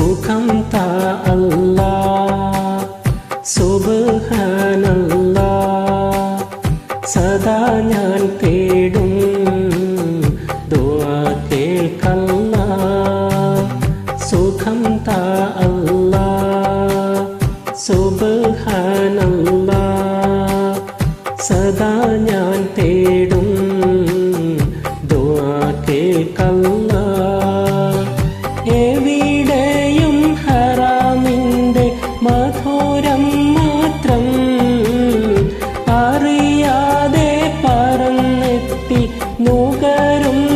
സുഖം താ അല്ലാ. സുബഹനല്ല. സദാ ഞാൻ തേടും ദുആ കേൾക്കല്ല. സുഖം താ അല്ല. സുബഹനല്ല. സദാ ഞാൻ പുകരും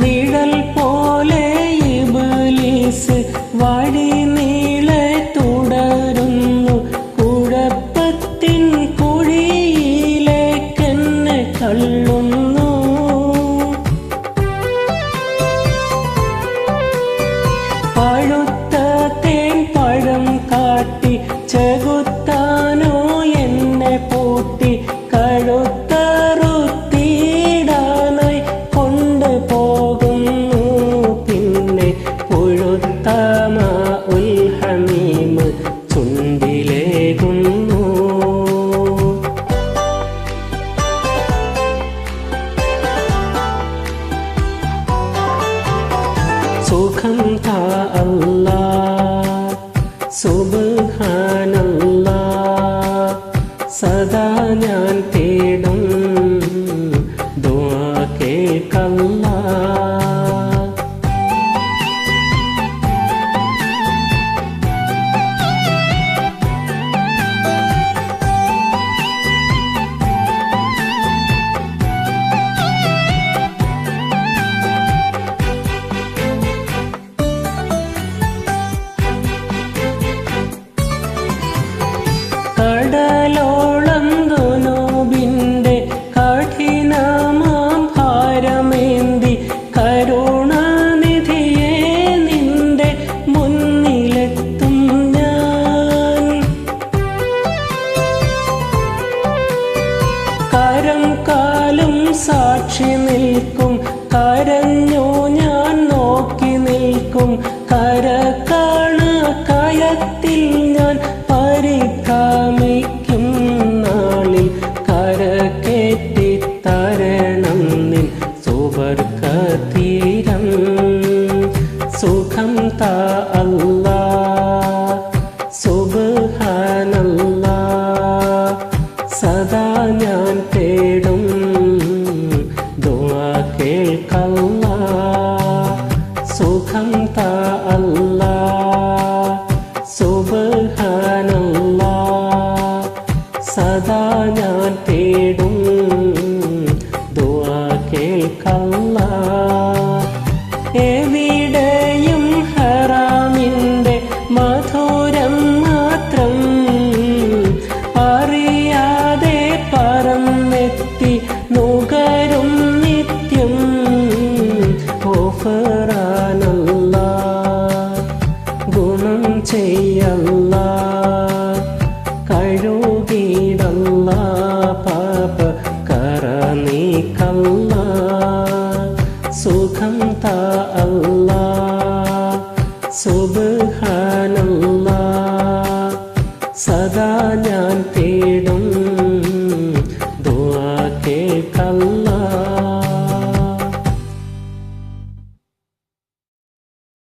நிழல் সুখম তা আল্লাহ। സാക്ഷി നിൽക്കും. കരഞ്ഞു ഞാൻ നോക്കി നിൽക്കും. കര আল্লাহ। أنت الله സുബാനല്ല സദാ ഞാൻ തേടും